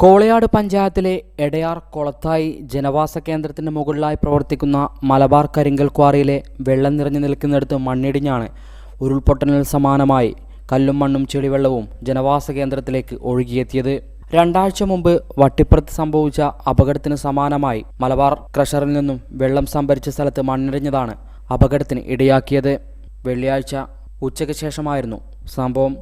കോളയാട് പഞ്ചായത്തിലെ എടയാർ കൊളത്തായി ജനവാസ കേന്ദ്രത്തിന് മുകളിലായി പ്രവർത്തിക്കുന്ന മലബാർ കരിങ്കൽ ക്വാറിയിലെ വെള്ളം നിറഞ്ഞു നിൽക്കുന്നിടത്ത് മണ്ണിടിഞ്ഞാണ് ഉരുൾപൊട്ടലിന് സമാനമായി കല്ലും മണ്ണും ചെളിവെള്ളവും ജനവാസ കേന്ദ്രത്തിലേക്ക് ഒഴുകിയെത്തിയത്. രണ്ടാഴ്ച മുമ്പ് വട്ടിപ്പുറത്ത് സംഭവിച്ച അപകടത്തിന് സമാനമായി മലബാർ ക്രഷറിൽ നിന്നും വെള്ളം സംഭരിച്ച സ്ഥലത്ത് മണ്ണിടിഞ്ഞതാണ് അപകടത്തിന് ഇടയാക്കിയത്. വെള്ളിയാഴ്ച ഉച്ചയ്ക്ക് ശേഷമായിരുന്നു സംഭവം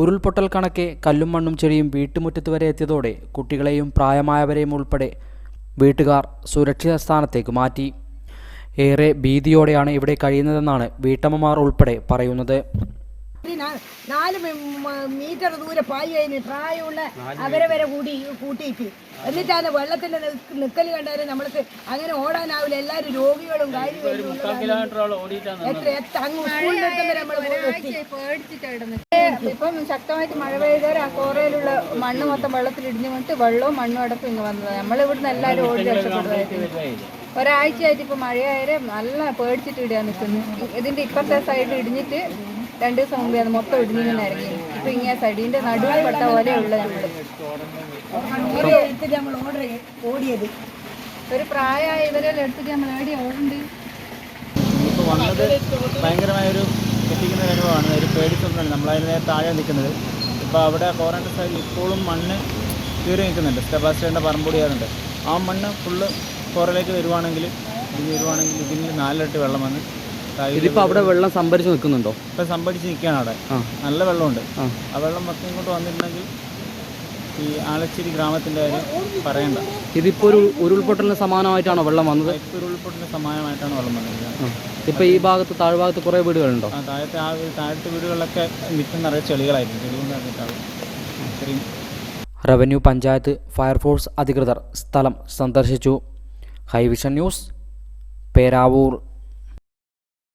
ഉരുൾപൊട്ടൽ കണക്കെ കല്ലും മണ്ണും ചെടിയും വീട്ടുമുറ്റത്ത് വരെ എത്തിയതോടെ കുട്ടികളെയും പ്രായമായവരെയും ഉൾപ്പെടെ വീട്ടുകാർ സുരക്ഷിത സ്ഥാനത്തേക്ക് മാറ്റി. ഏറെ ഭീതിയോടെയാണ് ഇവിടെ കഴിയുന്നതെന്നാണ് വീട്ടമ്മമാർ ഉൾപ്പെടെ പറയുന്നത്. നാല് മീറ്റർ ദൂരെ പായി കഴിഞ്ഞ് പ്രായമുള്ള അവരെ വരെ കൂടി കൂട്ടിയിട്ട്. എന്നിട്ടാണ് വെള്ളത്തിന്റെ നിൽക്കൽ കണ്ടാൽ നമ്മൾക്ക് അങ്ങനെ ഓടാനാവില്ല. എല്ലാരും രോഗികളും. ഇപ്പം ശക്തമായിട്ട് മഴ പെയ്തവരെ ആ കോറയിലുള്ള മണ്ണ് മൊത്തം വെള്ളത്തിൽ ഇടിഞ്ഞു വന്നിട്ട് വെള്ളവും മണ്ണും അടക്കം ഇങ്ങ് വന്നത്. നമ്മൾ ഇവിടുന്ന് എല്ലാവരും ഓടി രക്ഷപ്പെടുന്നതായിട്ട് ഒരാഴ്ചയായിട്ട് ഇപ്പൊ മഴയായാലും നല്ല പേടിച്ചിട്ട് ഇടുക നിൽക്കുന്നു ഇതിന്റെ ഇപ്പത്തെ സൈഡ് ഇടിഞ്ഞിട്ട് രണ്ടു ദിവസം മുമ്പേ അത് മൊത്തം ഇടിഞ്ഞിങ്ങനെ ഇറങ്ങി ഇപ്പൊ ഇങ്ങനെ സൈഡിന്റെ നടുവിൽ പെട്ട പോലെ ഉള്ളത് ഒരു നമ്മൾ ഓർഡർ ഓടിയത്. ഒരു പ്രായമായ ഇവരെല്ലാം എടുത്തിട്ട് നമ്മൾ ഏടി ഓടുണ്ട് ഇപ്പോൾ വന്നത് ഭയങ്കരമായൊരു ഞെട്ടിക്കുന്ന ഒരു അനുഭവമാണ് ഒരു പേടിച്ചൊന്നാണ് നമ്മളതിന് താഴെ നിൽക്കുന്നത്. ഇപ്പോൾ അവിടെ കോറന്റെ സൈഡിൽ ഇപ്പോഴും മണ്ണ് കീറി നിൽക്കുന്നുണ്ട്. സ്റ്റെബാസ്റ്റേന്റെ പറമ്പൂടി ആയതുണ്ട് ആ മണ്ണ് ഫുള്ള് കോറയിലേക്ക് വരുവാണെങ്കിൽ ഇനി വരുവാണെങ്കിൽ ഇതിന് നാലിരട്ടി വെള്ളം വന്ന് ഇതിപ്പോൾ അവിടെ വെള്ളം സംഭരിച്ച് നിൽക്കുന്നുണ്ടോ? ഇപ്പൊ സംഭരിച്ച് നിൽക്കുകയാണ് അവിടെ. നല്ല വെള്ളമുണ്ട്. ആ. വെള്ളം മൊത്തം ഇങ്ങോട്ട് വന്നിട്ടുണ്ടെങ്കിൽ ഈ ആലച്ചേരി ഗ്രാമത്തിന്റെ കാര്യം പറയണ്ട. ഇതിപ്പോ ഒരു ഉരുൾപൊട്ടലിന് സമാനമായിട്ടാണോ വെള്ളം വന്നത്? ഇപ്പോൾ ഉരുൾപൊട്ടലിന് സമാനമായിട്ടാണ് വെള്ളം വന്നത്. ഇപ്പൊ ഈ ഭാഗത്ത് താഴ്ഭാഗത്ത് കുറേ വീടുകളുണ്ടോ? ആ താഴത്തെ ആ വീ- താഴത്തെ വീടുകളിലൊക്കെ മിറ്റം നിറയെ ചെളികളായിരുന്നു ചെളി കൊണ്ട് നിറഞ്ഞിട്ടാവും ഇത്രയും. റവന്യൂ പഞ്ചായത്ത് ഫയർഫോഴ്സ് അധികൃതർ സ്ഥലം സന്ദർശിച്ചു. High vision news Peravoor.